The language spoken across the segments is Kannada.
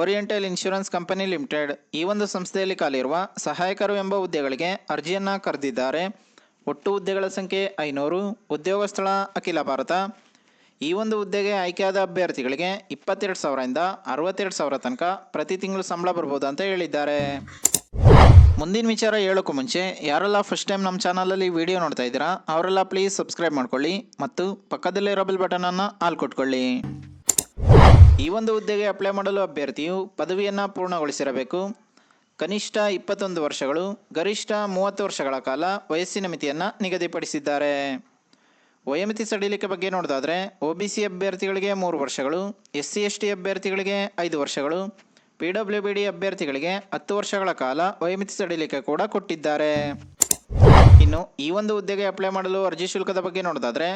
ಓರಿಯೆಂಟಲ್ ಇನ್ಶೂರೆನ್ಸ್ ಕಂಪನಿ ಲಿಮಿಟೆಡ್ ಈ ಒಂದು ಸಂಸ್ಥೆಯಲ್ಲಿ ಕಾಲಿರುವ ಸಹಾಯಕರು ಎಂಬ ಹುದ್ದೆಗಳಿಗೆ ಅರ್ಜಿಯನ್ನು ಕರೆದಿದ್ದಾರೆ. ಒಟ್ಟು ಹುದ್ದೆಗಳ ಸಂಖ್ಯೆ ಐನೂರು, ಉದ್ಯೋಗ ಸ್ಥಳ ಅಖಿಲ ಭಾರತ. ಈ ಒಂದು ಹುದ್ದೆಗೆ ಆಯ್ಕೆಯಾದ ಅಭ್ಯರ್ಥಿಗಳಿಗೆ ಇಪ್ಪತ್ತೆರಡು ಸಾವಿರದಿಂದ ಅರವತ್ತೆರಡು ಸಾವಿರ ತನಕ ಪ್ರತಿ ತಿಂಗಳು ಸಂಬಳ ಬರ್ಬೋದು ಅಂತ ಹೇಳಿದ್ದಾರೆ. ಮುಂದಿನ ವಿಚಾರ ಹೇಳೋಕ್ಕೂ ಮುಂಚೆ, ಯಾರೆಲ್ಲ ಫಸ್ಟ್ ಟೈಮ್ ನಮ್ಮ ಚಾನಲಲ್ಲಿ ವಿಡಿಯೋ ನೋಡ್ತಾ ಇದ್ದೀರಾ, ಅವರೆಲ್ಲ ಪ್ಲೀಸ್ ಸಬ್ಸ್ಕ್ರೈಬ್ ಮಾಡ್ಕೊಳ್ಳಿ ಮತ್ತು ಪಕ್ಕದಲ್ಲೇ ಬೆಲ್ ಬಟನನ್ನು ಆಲ್ ಕೊಟ್ಕೊಳ್ಳಿ. ಈ ಒಂದು ಹುದ್ದೆಗೆ ಅಪ್ಲೈ ಮಾಡಲು ಅಭ್ಯರ್ಥಿಯು ಪದವಿಯನ್ನು ಪೂರ್ಣಗೊಳಿಸಿರಬೇಕು. ಕನಿಷ್ಠ ಇಪ್ಪತ್ತೊಂದು ವರ್ಷಗಳು, ಗರಿಷ್ಠ ಮೂವತ್ತು ವರ್ಷಗಳ ಕಾಲ ವಯಸ್ಸಿನ ಮಿತಿಯನ್ನು ನಿಗದಿಪಡಿಸಿದ್ದಾರೆ. ವಯೋಮಿತಿ ಸಡಿಲಿಕೆ ಬಗ್ಗೆ ನೋಡೋದಾದರೆ ಒ ಬಿ ಸಿ ಅಭ್ಯರ್ಥಿಗಳಿಗೆ ಮೂರು ವರ್ಷಗಳು ಎಸ್ ಸಿ ಎಸ್ ಟಿ ಅಭ್ಯರ್ಥಿಗಳಿಗೆ ಐದು ವರ್ಷಗಳು ಪಿ ಡಬ್ಲ್ಯೂ ಬಿ ಡಿ ಅಭ್ಯರ್ಥಿಗಳಿಗೆ ಹತ್ತು ವರ್ಷಗಳ ಕಾಲ ವಯೋಮಿತಿ ಸಡಿಲಿಕೆ ಕೂಡ ಕೊಟ್ಟಿದ್ದಾರೆ. ಇನ್ನು ಈ ಒಂದು ಹುದ್ದೆಗೆ ಅಪ್ಲೈ ಮಾಡಲು ಅರ್ಜಿ ಶುಲ್ಕದ ಬಗ್ಗೆ ನೋಡೋದಾದರೆ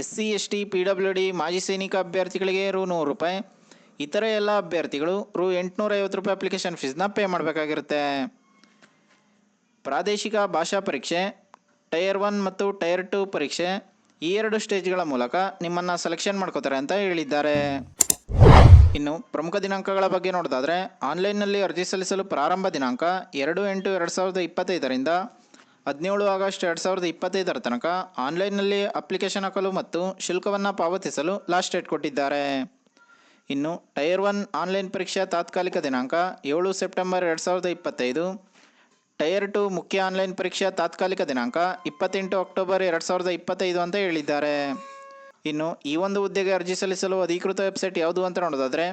S C S T P W D ಮಾಜಿ ಸೈನಿಕ ಅಭ್ಯರ್ಥಿಗಳಿಗೆ ರು ನೂರು ರೂಪಾಯಿ ಇತರ ಎಲ್ಲ ಅಭ್ಯರ್ಥಿಗಳು ರು ಎಂಟುನೂರ ಐವತ್ತು ರೂಪಾಯಿ ಅಪ್ಲಿಕೇಶನ್ ಫೀಸ್ನ ಪೇ ಮಾಡಬೇಕಾಗಿರುತ್ತೆ. ಪ್ರಾದೇಶಿಕ ಭಾಷಾ ಪರೀಕ್ಷೆ ಟೈರ್ ಒನ್ ಮತ್ತು ಟೈರ್ ಟು ಪರೀಕ್ಷೆ ಈ ಎರಡು ಸ್ಟೇಜ್ಗಳ ಮೂಲಕ ನಿಮ್ಮನ್ನು ಸೆಲೆಕ್ಷನ್ ಮಾಡ್ಕೋತಾರೆ ಅಂತ ಹೇಳಿದ್ದಾರೆ. ಇನ್ನು ಪ್ರಮುಖ ದಿನಾಂಕಗಳ ಬಗ್ಗೆ ನೋಡೋದಾದರೆ ಆನ್ಲೈನ್ನಲ್ಲಿ ಅರ್ಜಿ ಸಲ್ಲಿಸಲು ಪ್ರಾರಂಭ ದಿನಾಂಕ ಎರಡು ಎಂಟು ಎರಡು ಸಾವಿರದ ಇಪ್ಪತ್ತೈದರಿಂದ ಹದಿನೇಳು ಆಗಸ್ಟ್ ಎರಡು ಸಾವಿರದ ಇಪ್ಪತ್ತೈದರ ತನಕ ಆನ್ಲೈನ್ನಲ್ಲಿ ಅಪ್ಲಿಕೇಶನ್ ಹಾಕಲು ಮತ್ತು ಶುಲ್ಕವನ್ನು ಪಾವತಿಸಲು ಲಾಸ್ಟ್ ಡೇಟ್ ಕೊಟ್ಟಿದ್ದಾರೆ. ಇನ್ನು ಟೈರ್ ಒನ್ ಆನ್ಲೈನ್ ಪರೀಕ್ಷಾ ತಾತ್ಕಾಲಿಕ ದಿನಾಂಕ ಏಳು ಸೆಪ್ಟೆಂಬರ್ ಎರಡು ಸಾವಿರದ ಇಪ್ಪತ್ತೈದು. ಟೈರ್ ಟು ಮುಖ್ಯ ಆನ್ಲೈನ್ ಪರೀಕ್ಷಾ ತಾತ್ಕಾಲಿಕ ದಿನಾಂಕ ಇಪ್ಪತ್ತೆಂಟು ಅಕ್ಟೋಬರ್ ಎರಡು ಸಾವಿರದ ಇಪ್ಪತ್ತೈದು ಅಂತ ಹೇಳಿದ್ದಾರೆ. ಇನ್ನು ಈ ಒಂದು ಹುದ್ದೆಗೆ ಅರ್ಜಿ ಸಲ್ಲಿಸಲು ಅಧಿಕೃತ ವೆಬ್ಸೈಟ್ ಯಾವುದು ಅಂತ ನೋಡೋದಾದರೆ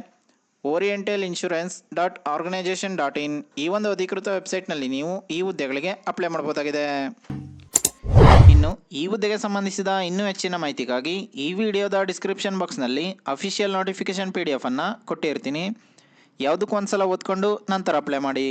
oriental insurance dot organisation dot in. ಈ ಒಂದು ಅಧಿಕೃತ ವೆಬ್ಸೈಟ್ನಲ್ಲಿ ನೀವು ಈ ಹುದ್ದೆಗಳಿಗೆ ಅಪ್ಲೈ ಮಾಡ್ಬೋದಾಗಿದೆ ಇನ್ನು ಈ ಹುದ್ದೆಗೆ ಸಂಬಂಧಿಸಿದ ಇನ್ನೂ ಹೆಚ್ಚಿನ ಮಾಹಿತಿಗಾಗಿ ಈ ವಿಡಿಯೋದ ಡಿಸ್ಕ್ರಿಪ್ಷನ್ ಬಾಕ್ಸ್ನಲ್ಲಿ ಅಫಿಷಿಯಲ್ ನೋಟಿಫಿಕೇಶನ್ ಪಿ ಡಿ ಎಫನ್ನು ಕೊಟ್ಟಿರ್ತೀನಿ. ಯಾವುದಕ್ಕೂ ಒಂದ್ಸಲ ಓದ್ಕೊಂಡು ನಂತರ ಅಪ್ಲೈ ಮಾಡಿ.